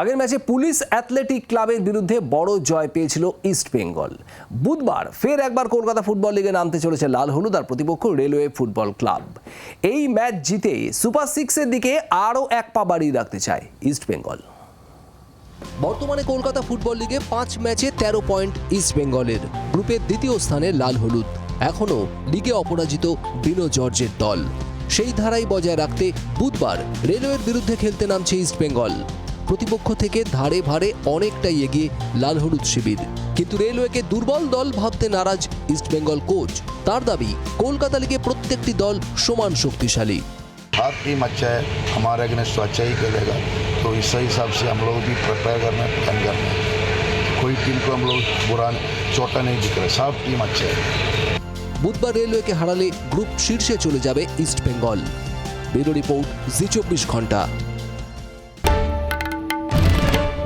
আগের ম্যাচে police athletic ক্লাবের বিরুদ্ধে বড় জয় পেয়েছিল ইস্ট বেঙ্গল। বুধবার ফের একবার কলকাতা ফুটবল লিগে নামতে চলেছে লাল হলুদ আর প্রতিপক্ষ রেলওয়ে ফুটবল ক্লাব। এই ম্যাচ জিতে সুপার সিক্সের দিকে আরও এক পা বাড়িয়ে রাখতে চায় ইস্ট বেঙ্গল। বর্তমানে কলকাতা ফুটবল লিগে পাঁচ ম্যাচে তেরো পয়েন্ট ইস্ট বেঙ্গলের গ্রুপের দ্বিতীয় স্থানে লাল হলুদ। এখনও লিগে অপরাজিত বিনো জর্জের দল। সেই ধারাই বজায় রাখতে বুধবার রেলওয়ের বিরুদ্ধে খেলতে নামছে ইস্ট বেঙ্গল। প্রতিপক্ষ থেকে ধারে ভারে অনেকটাই এগিয়ে লাল হলুদ শিবির কিন্তু রেলওয়েকে দুর্বল দল ভাবতে নারাজ ইস্ট বেঙ্গল কোচ তার দাবি কলকাতা লিগে প্রত্যেকটি দল সমান শক্তিশালী हर टीम अच्छा है हमारे अगेंस्ट तो अच्छा ही खेलेगा तो इस हिसाब से हम लोग भी प्रिपेयर करना है प्लान करना है कोई टीम को हम लोग बुरा चोटा नहीं दिख रहा सब टीम अच्छे है বুধবার রেলওয়েকে হারালে গ্রুপ শীর্ষে চলে যাবে east Bengal bureau report Zee চব্বিশ ঘন্টা